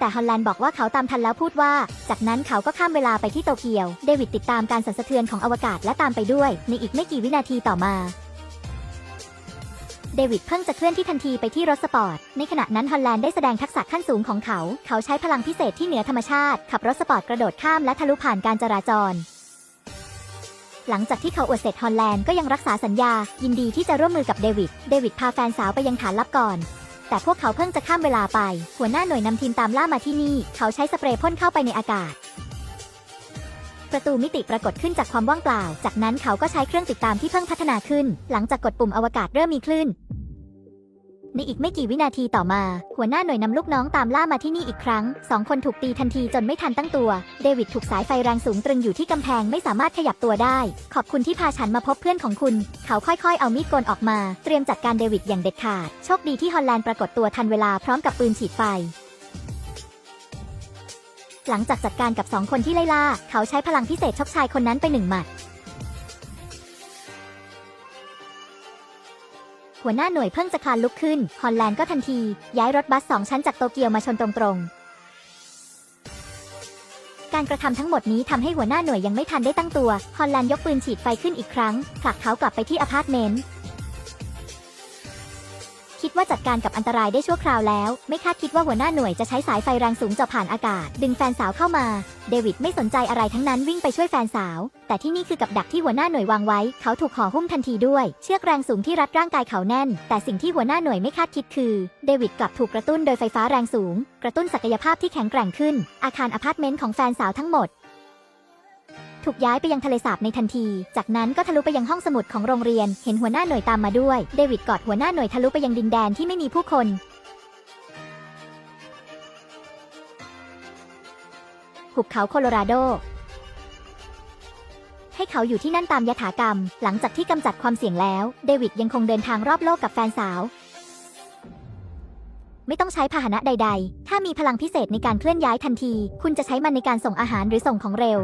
แต่ฮอลแลนด์บอกว่าเขาตามทันแล้วพูดว่า จากนั้นเขาก็ข้ามเวลาไปที่โตเกียว เดวิดติดตามการสั่นสะเทือนของอวกาศและตามไปด้วย ในอีกไม่กี่วินาทีต่อมาเดวิดเพิ่งจะเคลื่อนที่ทันทีไปที่รถสปอร์ต ในขณะนั้นฮอลแลนด์ได้แสดงทักษะขั้นสูงของเขา เขาใช้พลังพิเศษที่เหนือธรรมชาติ ขับรถสปอร์ตกระโดดข้ามและทะลุผ่านการจราจร หลังจากที่เขาอวดเสร็จฮอลแลนด์ก็ยังรักษาสัญญา ยินดีที่จะร่วมมือกับเดวิด เดวิดพาแฟนสาวไปยังฐานลับก่อน แต่พวกเขาเพิ่งจะข้ามเวลาไป หัวหน้าหน่วยนำทีมตามล่ามาที่นี่ เขาใช้สเปรย์พ่นเข้าไปในอากาศ ประตูมิติปรากฏขึ้นจากความว่างเปล่า จากนั้นเขาก็ใช้เครื่องติดตามที่เพิ่งพัฒนาขึ้น หลังจากกดปุ่มอวกาศเริ่มมีคลื่น ในอีกไม่กี่วินาทีต่อมา หัวหน้าหน่วยนำลูกน้องตามล่ามาที่นี่อีกครั้งสองคนถูกตีทันทีจนไม่ทันตั้งตัว เดวิดถูกสายไฟแรงสูงตรึงอยู่ที่กำแพงไม่สามารถขยับตัวได้ ขอบคุณที่พาฉันมาพบเพื่อนของคุณ เขาค่อยๆ เอามีดโกนออกมา เตรียมจัดการเดวิดอย่างเด็ดขาด โชคดีที่ฮอลแลนด์ปรากฏตัวทันเวลาพร้อมกับปืนฉีดไฟหลังจากจัดการกับสองคนที่ไล่ล่า เขาใช้พลังพิเศษชกชายคนนั้นไปหนึ่งหมัด หัวหน้าหน่วยเพิ่งจะคานลุกขึ้น ฮอลแลนด์ก็ทันที ย้ายรถบัสสองชั้นจากโตเกียวมาชนตรงๆ การกระทำทั้งหมดนี้ทำให้หัวหน้าหน่วยยังไม่ทันได้ตั้งตัว ฮอลแลนด์ยกปืนฉีดไฟขึ้นอีกครั้งผลักเขากลับไปที่อพาร์ตเมนต์ คิดว่าจัดการกับอันตรายได้ชั่วคราวแล้ว ไม่คาดคิดว่าหัวหน้าหน่วยจะใช้สายไฟแรงสูงเจาะผ่านอากาศ ดึงแฟนสาวเข้ามา เดวิดไม่สนใจอะไรทั้งนั้นวิ่งไปช่วยแฟนสาว แต่ที่นี่คือกับดักที่หัวหน้าหน่วยวางไว้ เขาถูกห่อหุ้มทันทีด้วย เชือกแรงสูงที่รัดร่างกายเขาแน่น แต่สิ่งที่หัวหน้าหน่วยไม่คาดคิดคือ เดวิดกลับถูกกระตุ้นโดยไฟฟ้าแรงสูง กระตุ้นศักยภาพที่แข็งแกร่งขึ้น อาคารอพาร์ตเมนต์ของแฟนสาวทั้งหมด ถูกย้ายไปยังทะเลสาบในทันที จากนั้นก็ทะลุไปยังห้องสมุดของโรงเรียน เห็นหัวหน้าหน่วยตามมาด้วย เดวิดกอดหัวหน้าหน่วยทะลุไปยังดินแดนที่ไม่มีผู้คนหุบเขาโคโลราโด ให้เขาอยู่ที่นั่นตามยถากรรม หลังจากที่กำจัดความเสี่ยงแล้ว เดวิดยังคงเดินทางรอบโลกกับแฟนสาว ไม่ต้องใช้พาหนะใด ๆ ถ้ามีพลังพิเศษในการเคลื่อนย้ายทันที คุณจะใช้มันในการส่งอาหารหรือส่งของเร็ว